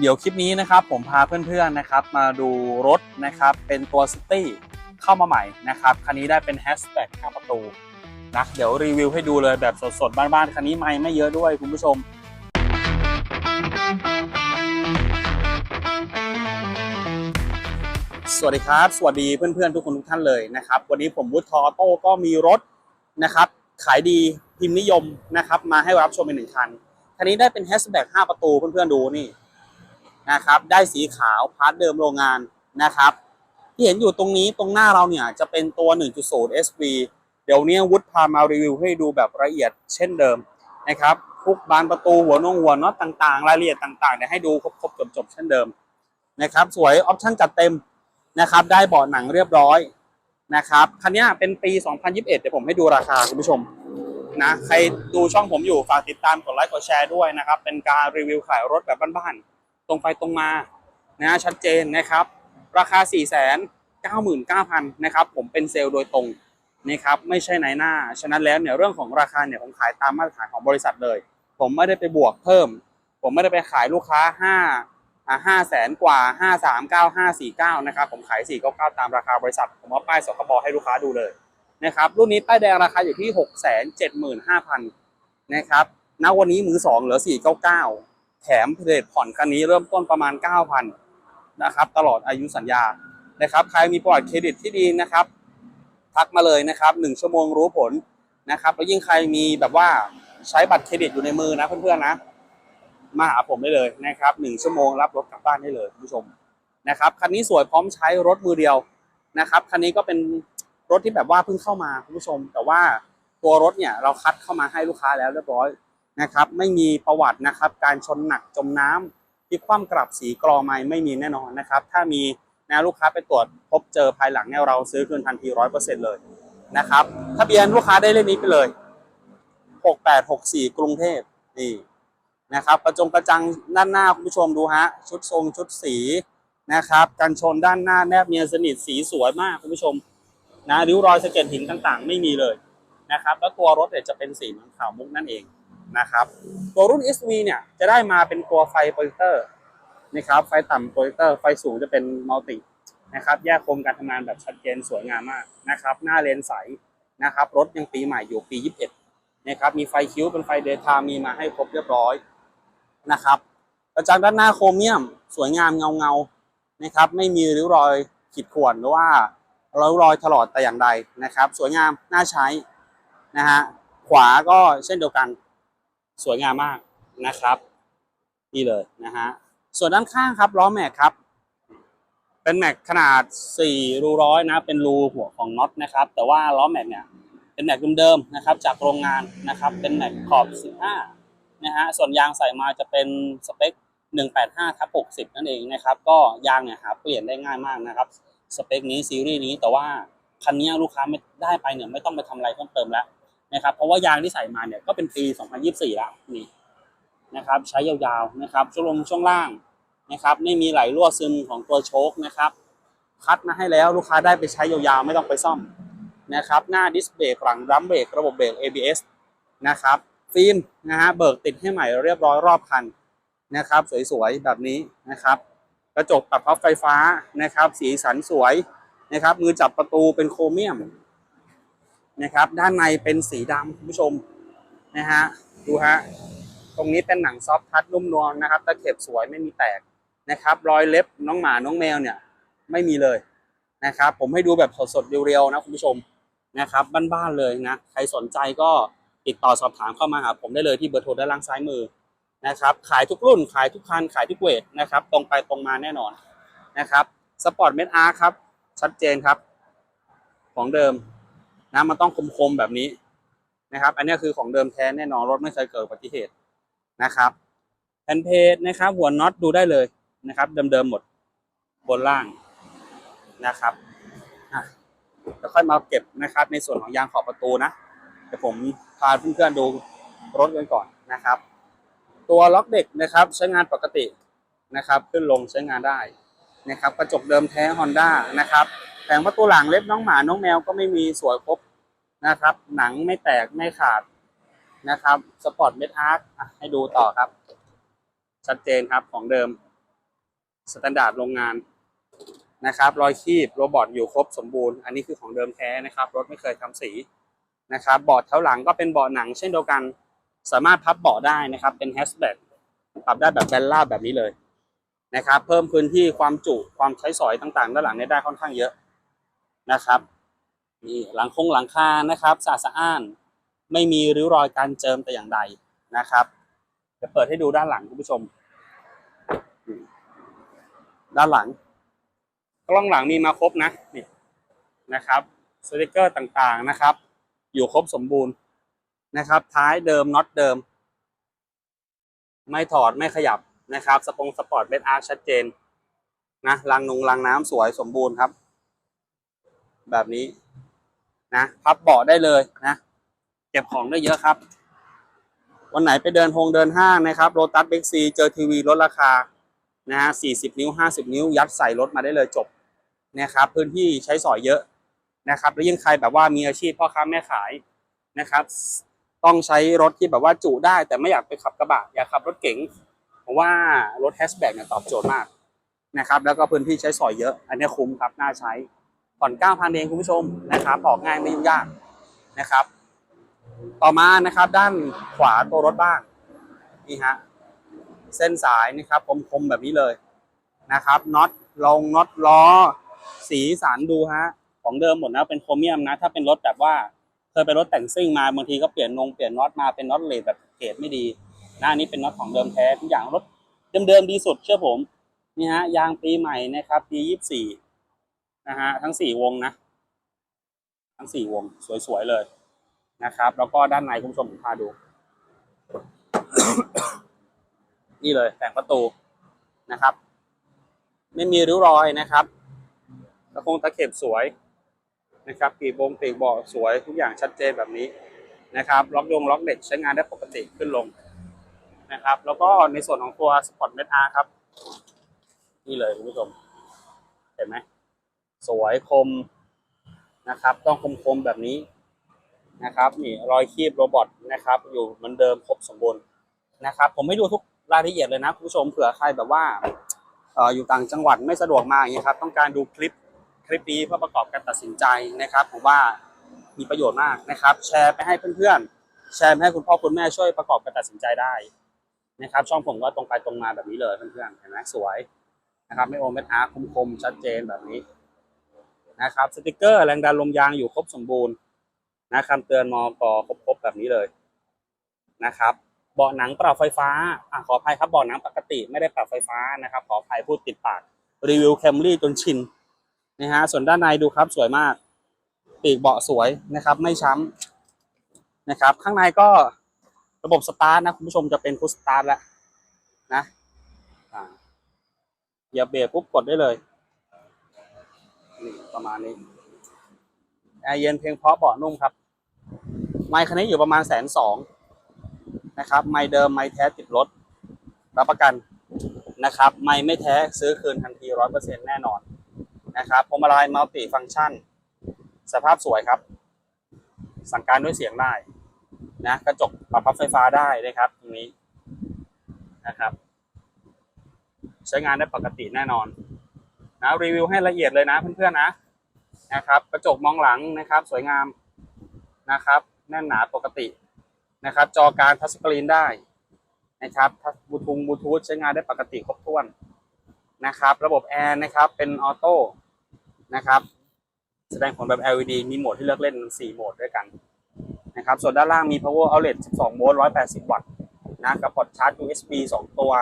เดี๋ยวคลิปนี้นะครับผมพาเพื่อนๆนะครับมาดูรถนะครับเป็นตัวซิตี้เข้ามาใหม่นะครับคันนี้ได้เป็นแฮชแท็กข้างประตูนะเดี๋ยวรีวิวให้ดูเลยแบบสดๆ บ้านๆคันนี้ไม่ไม่เยอะด้วยคุณผู้ชมสวัสดีครับ สวัสดีเพื่อนๆ ทุกคนทุกท่านเลยนะครับ วันนี้ผมวุฒิทอโต้ก็มีรถนะครับ ขายดีพิมพ์นิยมนะครับ มาให้รับชมอีกหนึ่งคันคันนี้ได้เป็นแฮชแบ็ก5ประตูเพื่อนๆดูนี่ นะครับ ได้สีขาวพาร์ทเดิมโรงงานนะครับ ที่เห็นอยู่ตรงนี้ตรงหน้าเราเนี่ยจะเป็นตัว 1.0 SV เดี๋ยวนี้วุฒิพามารีวิวให้ดูแบบละเอียดเช่นเดิมนะครับทุกบานประตูหัวนงหัวน็อตต่างๆ รายละเอียดต่างๆเนี่ยให้ดูครบๆจบๆเช่นเดิมนะครับสวยออปชั่นจัดเต็มนะครับ ได้เบาะหนังเรียบร้อยนะครับคันนี้เป็นปี 2021 เดี๋ยวผมให้ดูราคาคุณผู้ชมนะใครดูช่องผมอยู่ฝากติดตามกดไลค์กดแชร์ด้วยนะครับ เป็นการรีวิวขายรถแบบบ้านๆ ตรงไปตรงมานะชัดเจนนะครับ ราคา 4 9 9 0 0 0นะครับ ผมเป็นเซลล์โดยตรงนะครับไม่ใช่นายหน้า ฉะนั้นแล้วเนี่ยเรื่องของราคาเนี่ยผมขายตามมาตรฐานของบริษัทเลย ผมไม่ได้ไปบวกเพิ่ม ผมไม่ได้ไปขายลูกค้า5อ่าห้าแสนกว่าห้าสามเก้าห้าสี่เก้านะครับผมขายสี่เก้าเก้าตามราคาบริษัท ผมเอาป้ายสคบให้ลูกค้าดูเลยนะครับรุ่นนี้ป้ายแดงราคาอยู่ที่ 6 7 5 0 0 0นะครับณวันนี้มือ 2 เหลือ 499 แถมเพลทผ่อนคันนี้เริ่มต้นประมาณ 9,000นะครับตลอดอายุสัญญานะครับใครมีประวัติเครดิตที่ดีนะครับ ทักมาเลยนะครับ1ชั่วโมงรู้ผลนะครับแล้วยิ่งใครมีแบบว่าใช้บัตรเครดิตอยู่ในมือนะเพื่อนๆนะ มาหาผมได้เลยนะครับ1ชั่วโมงรับรถกลับบ้านได้เลยผู้ชมนะครับคันนี้สวยพร้อมใช้รถมือเดียวนะครับคันนี้ก็เป็นรถที่แบบว่าเพิ่งเข้ามาคุณผู้ชม แต่ว่าตัวรถเนี่ยเราคัดเข้ามาให้ลูกค้าแล้วเรียบร้อย นะครับ ไม่มีประวัตินะครับ การชนหนักจมน้ำที่คว่ำกลับสีกรอไม่ไม่มีแน่นอนนะครับ ถ้ามีนะลูกค้าไปตรวจพบเจอภายหลังเนี่ยเราซื้อคืนทันทีร้อยเปอร์เซ็นต์เลยนะครับทะเบียนลูกค้าได้เลขนี้ไปเลยหกแปดหกสี่กรุงเทพนี่นะครับกระจงกระจังด้านหน้าคุณผู้ชมดูฮะชุดทรงชุดสีนะครับกันชนด้านหน้าแนบเนียนสนิทสีสวยมากคุณผู้ชมนะริ้วรอยสะเก็ดหินต่างๆ ไม่มีเลยนะครับ แล้วตัวรถเนี่ยจะเป็นสีเหมือนขาวมุกนั่นเอง นะครับตัวรุ่น SV เนี่ยจะได้มาเป็นตัวไฟโปรเจคเตอร์นะครับไฟต่ำโปรเจคเตอร์ไฟสูงจะเป็นมัลตินะครับแยกโคมการทำงานแบบชัดเจนสวยงามมากนะครับหน้าเลนใสนะครับรถยังปีใหม่อยู่ปี 21นะครับมีไฟคิ้วเป็นไฟเดย์ไทม์มีมาให้ครบเรียบร้อยนะครับกระจังด้านหน้าโครเมียมสวยงามเงาเงานะครับไม่มีริ้วรอยขีดข่วนหรือว่ารอยรอยถลอดแต่อย่างใดนะครับ สวยงามน่าใช้นะฮะขวาก็เช่นเดียวกัน สวยงามมากนะครับ นี่เลยนะฮะส่วนด้านข้างครับล้อแม็กครับ เป็นแม็กขนาด 4 รูร้อยนะ เป็นรูหัวของน็อตนะครับ แต่ว่าล้อแม็กเนี่ยเป็นแม็กเดิมๆนะครับ จากโรงงานนะครับ เป็นแม็กขอบ 15 นะฮะส่วนยางใส่มาจะเป็นสเปค 185ทับ60 นั่นเองนะครับ ก็ยางเนี่ยหาเปลี่ยนได้ง่ายมากนะครับสเปคนี้ซีรีส์นี้แต่ว่าคันนี้ลูกค้าไม่ได้ไปเนี่ยไม่ต้องไปทำอะไรเพิ่มเติมแล้ว นะครับ เพราะว่ายางที่ใส่มาเนี่ยก็เป็นปี 2024แล้วนี่นะครับ ใช้ยาวๆนะครับ ช่วงลงช่วงล่างนะครับ ไม่มีไหลรั่วซึมของตัวโชคนะครับ คัดมาให้แล้วลูกค้าได้ไปใช้ยาวๆไม่ต้องไปซ่อมนะครับ หน้าดิสเบรกหลังดัมเบรกระบบเบรก ABS นะครับฟิล์มนะฮะเบิกติดให้ใหม่เรียบร้อยรอบคันนะครับ สวยๆแบบนี้นะครับกระจกปรับพับไฟฟ้านะครับ สีสันสวยนะครับ มือจับประตูเป็นโครเมียม นะครับ ด้านในเป็นสีดำคุณผู้ชมนะฮะดูฮะตรงนี้เป็นหนังซอฟทัชนุ่มนวลนะครับตะเข็บสวยไม่มีแตกนะครับ รอยเล็บน้องหมาน้องแมวเนี่ยไม่มีเลยนะครับ ผมให้ดูแบบสดๆเรียวๆนะคุณผู้ชมนะครับบ้านๆเลยนะใครสนใจก็ติดต่อสอบถามเข้ามาหาผมได้เลยที่เบอร์โทรด้านล่างซ้ายมือนะครับ ขายทุกรุ่นขายทุกคันขายทุกเวทนะครับ ตรงไปตรงมาแน่นอนนะครับสปอร์ตเมดอาร์ครับ ชัดเจนครับ ของเดิม นะมันต้องคมๆแบบนี้นะครับ อันนี้คือของเดิมแท้แน่นอนรถไม่เคยเกิดอุบัติเหตุนะครับแผ่นเพจนะครับ หัวน็อตดูได้เลยนะครับเดิมๆหมดบนล่างนะครับอะเดี๋ยวค่อยมาเก็บนะครับ ในส่วนของยางขอบประตูนะเดี๋ยวผมพาเพื่อนๆดูรถกันก่อนนะครับ ตัวล็อกเด็กนะครับใช้งานปกตินะครับ ขึ้นลงใช้งานได้นะครับ กระจกเดิมแท้ Honda นะครับ แผงประตูหลังเล็บน้องหมาน้องแมวก็ไม่มีสวยครบนะครับ หนังไม่แตกไม่ขาดนะครับสปอร์ตเมดอาร์คให้ดูต่อครับ ชัดเจนครับของเดิมสแตนดาร์ดโรงงานนะครับ รอยคีบโรบอทอยู่ครบสมบูรณ์ อันนี้คือของเดิมแท้นะครับ รถไม่เคยทำสีนะครับเบาะเท้าหลังก็เป็นเบาะหนังเช่นเดียวกัน สามารถพับเบาะได้นะครับ เป็นแฮชแบ็กปรับได้แบบแบนราแบบนี้เลยนะครับ เพิ่มพื้นที่ความจุความใช้สอยต่างๆ ด้านหลังได้ค่อนข้างเยอะ นะครับนี่หลังคงหลังคานะครับสะอาดสะอ้าน ไม่มีริ้วรอยการเจิมแต่อย่างใดนะครับจะเปิดให้ดูด้านหลังคุณผู้ชม ด้านหลัง กล้องหลังมีมาครบนะนี่นะครับสติกเกอร์ต่างๆนะครับ อยู่ครบสมบูรณ์นะครับ ท้ายเดิมน็อตเดิม ไม่ถอดไม่ขยับนะครับ สปงสปอร์ตเบสอาร์ชัดเจนนะรังนงรังน้ำสวยสมบูรณ์ครับ แบบนี้นะพับเบาะได้เลยนะ เก็บของได้เยอะครับ วันไหนไปเดินโฮงเดินห้างนะครับโรตัสเบ็กซีเจอทีวีลดราคานะฮะ40นิ้ว50นิ้ว ยัดใส่รถมาได้เลยจบนะครับพื้นที่ใช้สอยเยอะนะครับ แล้วยิ่งใครแบบว่ามีอาชีพพ่อค้าแม่ขายนะครับ ต้องใช้รถที่แบบว่าจุได้ แต่ไม่อยากไปขับกระบะอยากขับรถเก๋งเพราะว่ารถแฮชแบ็กเนี่ยตอบโจทย์มากนะครับ แล้วก็พื้นที่ใช้สอยเยอะ อันนี้คุ้มครับน่าใช้ ผ่อน9,000เองคุณผู้ชมนะครับออกง่ายไม่ยุ่งยากนะครับ ต่อมานะครับด้านขวาตัวรถบ้างนี่ฮะเส้นสายนะครับคมๆแบบนี้เลยนะครับน็อตลงน็อตล้อ สีสันดูฮะของเดิมหมดนะเป็นโครเมียมนะ ถ้าเป็นรถแบบว่าเคยเป็นรถแต่งซิ่งมาบางทีก็เปลี่ยนนงเปลี่ยนน็อตมาเป็นน็อตเลดแบบเกรดไม่ดีนะอันนี้เป็นน็อตของเดิมแท้ทุกอย่างรถเดิมๆดีสุดเชื่อผมนี่ฮะยางปีใหม่นะครับปียี่สี่ นะฮะทั้งสี่วงนะ ทั้งสี่วงสวยๆเลยนะครับ แล้วก็ด้านในคุณผู้ชมผมพาดู นี่เลยแต่งประตูนะครับ ไม่มีริ้วรอยนะครับตะคงตะเข็บสวยนะครับปีกบงปีกบาะสวยทุกอย่างชัดเจนแบบนี้นะครับ ล็อกยงล็อกเด็กใช้งานได้ปกติขึ้นลงนะครับ แล้วก็ในส่วนของตัวสปอร์ตเมทอาร์ครับ นี่เลยคุณผู้ชม เห็นไหม สวยคมนะครับ ต้องคมๆแบบนี้นะครับนี่รอยคีบโรบอทนะครับ อยู่เหมือนเดิมครบสมบูรณ์นะครับ ผมไม่ดูทุกรายละเอียดเลยนะคุณผู้ชมเผื่อใครแบบว่าเอออยู่ต่างจังหวัดไม่สะดวกมาอย่างนี้ยครับ ต้องการดูคลิปคลิปนี้เพื่อประกอบการตัดสินใจนะครับผมว่ามีประโยชน์มากนะครับ แชร์ไปให้เพื่อนๆ แชร์ไปให้คุณพ่อคุณแม่ช่วยประกอบการตัดสินใจได้นะครับ ช่องผมก็ตรงไปตรงมาแบบนี้เลยเพื่อนๆเห็นไหมสวยนะครับ ไม่โอเมทอาร์คมๆชัดเจนแบบนี้ นะครับสติกเกอร์แรงดันลมยางอยู่ครบสมบูรณ์นะคำเตือนมอกครบๆแบบนี้เลยนะครับเบาะหนังปรับไฟฟ้าอะขออภัยครับเบาะหนังปกติไม่ได้ปรับไฟฟ้านะครับ ขออภัยพูดติดปากรีวิวแคมรี่จนชินนะฮะส่วนด้านในดูครับสวยมาก ปีกเบาะสวยนะครับ ไม่ช้ำนะครับ ข้างในก็ระบบสตาร์ทนะคุณผู้ชมจะเป็นพุชสตาร์ทแล้วนะอ่าเหยียบเบรกปุ๊บกดได้เลย ประมาณนี้แอร์เย็นเพียงเพราะเบาะนุ่มครับ ไมค์คันนี้อยู่ประมาณแสนสองนะครับ ไม่เดิมไม่แท้ติดรถ รับประกันนะครับ ไม่ไม่แท้ซื้อคืนทันทีร้อยเปอร์เซ็นแน่นอนนะครับพวงมาลัยมัลติฟังก์ชัน สภาพสวยครับ สั่งการด้วยเสียงได้นะกระจกปรับพับไฟฟ้าได้นะครับ ตรงนี้นะครับ ใช้งานได้ปกติแน่นอนนะรีวิวให้ละเอียดเลยนะเพื่อนๆนะ นะครับ กระจกมองหลังนะครับ สวยงามนะครับ แน่นหนาปกตินะครับ จอการทัชสกรีนได้นะครับบลูทูธบลูทูธใช้งานได้ปกติครบถ้วนนะครับ ระบบแอร์นะครับเป็นออโต้นะครับ แสดงผลแบบ LED มีโหมดที่เลือกเล่น 4 โหมดด้วยกันนะครับ ส่วนด้านล่างมี power outlet 12 โวลต์ 180 วัตต์นะกับพอร์ตชาร์จ USB 2 ตัว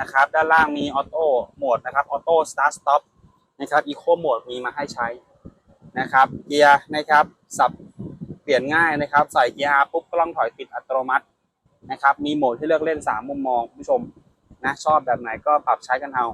นะครับ ด้านล่างมีออโต้โหมดนะครับ ออโต้สตาร์ทสต็อปนะครับ อีโคโหมดมีมาให้ใช้ นะครับ เกียร์นะครับสับเปลี่ยนง่ายนะครับ ใส่เกียร์ปุ๊บกล้องถอยติดอัตโนมัตินะครับ มีโหมดที่เลือกเล่น 3 มุมมองคุณผู้ชมนะชอบแบบไหนก็ปรับใช้กันเอา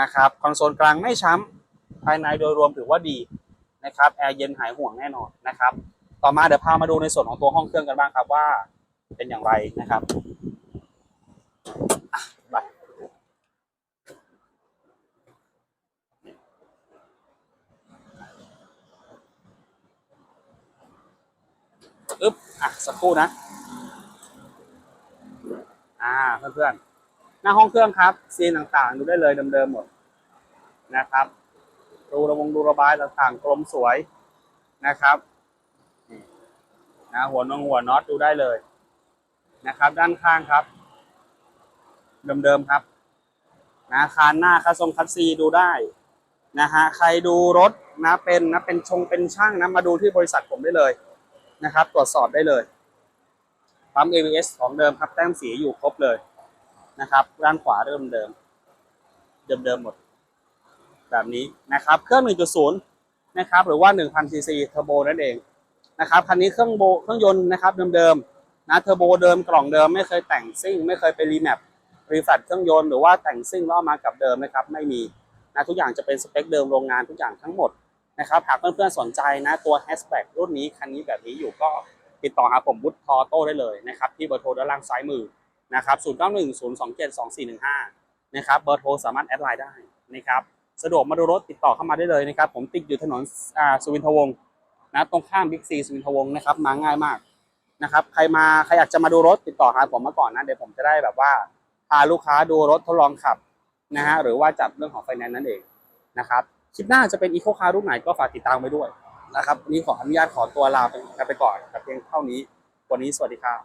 นะครับคอนโซลกลางไม่ช้ำภายในโดยรวมถือว่าดีนะครับแอร์เย็นหายห่วงแน่นอนนะครับ ต่อมาเดี๋ยวพามาดูในส่วนของตัวห้องเครื่องกันบ้างครับว่าเป็นอย่างไรนะครับอะไป อึ๊บอะสักครู่นะ อ่าเพื่อนหน้าห้องเครื่องครับ ซีนต่างๆ ดูได้เลยเดิมๆหมดนะครับดูระวงดูระบายต่างๆ กลมสวยนะครับนี่นะหัวนงหัวน็อตดูได้เลยนะครับ ด้านข้างครับ เดิมๆครับนะคานหน้าคัสทรงคัสซีดูได้นะฮะใครดูรถนะเป็นนะเป็นชงเป็นช่างนะมาดูที่บริษัทผมได้เลย นะครับ ตรวจสอบได้เลยปั๊ม ABS ของเดิมครับ แต้มสีอยู่ครบเลยนะครับ ด้านขวาเดิม เดิมเดิมหมด แบบนี้นะครับ เครื่อง 1.0 นะครับ หรือว่า 1,000 ซีซีเทอร์โบนั่นเองนะครับ คันนี้เครื่องโบเครื่องยนต์นะครับ เดิมๆนะเทอร์โบเดิมกล่องเดิมไม่เคยแต่งซิ่ง ไม่เคยไปรีแมปรีแฟตเครื่องยนต์หรือว่าแต่งซิ่งแล้วเอามากับเดิมนะครับ ไม่มีนะทุกอย่างจะเป็นสเปคเดิมโรงงานทุกอย่างทั้งหมด นะครับหากเพื่อนๆสนใจนะตัว hatchback รุ่นนี้คันนี้แบบนี้อยู่ก็ติดต่อหาผมวุฒิทอโต้ได้เลยนะครับที่เบอร์โทรด้านล่างซ้ายมือนะครับ0910272415นะครับเบอร์โทรสามารถแอดไลน์ได้นะครับสะดวกมาดูรถติดต่อเข้ามาได้เลยนะครับผมติดอยู่ถนนสุวินทวงศ์นะตรงข้ามบิ๊กซีสุวินทวงศ์นะครับมาง่ายมากนะครับใครมาใครอยากจะมาดูรถติดต่อหาผมมาก่อนนะเดี๋ยวผมจะได้แบบว่าพาลูกค้าดูรถทดลองขับนะฮะหรือว่าจัดเรื่องของไฟแนนซ์นั่นเองนะครับ คลิปหน้าจะเป็นอีโคคาร์รุ่นไหนก็ฝากติดตามไว้ด้วยนะครับวันนี้ขออนุญาตขอตัวลาไปไปก่อนแต่เพียงเท่านี้วันนี้สวัสดีครับ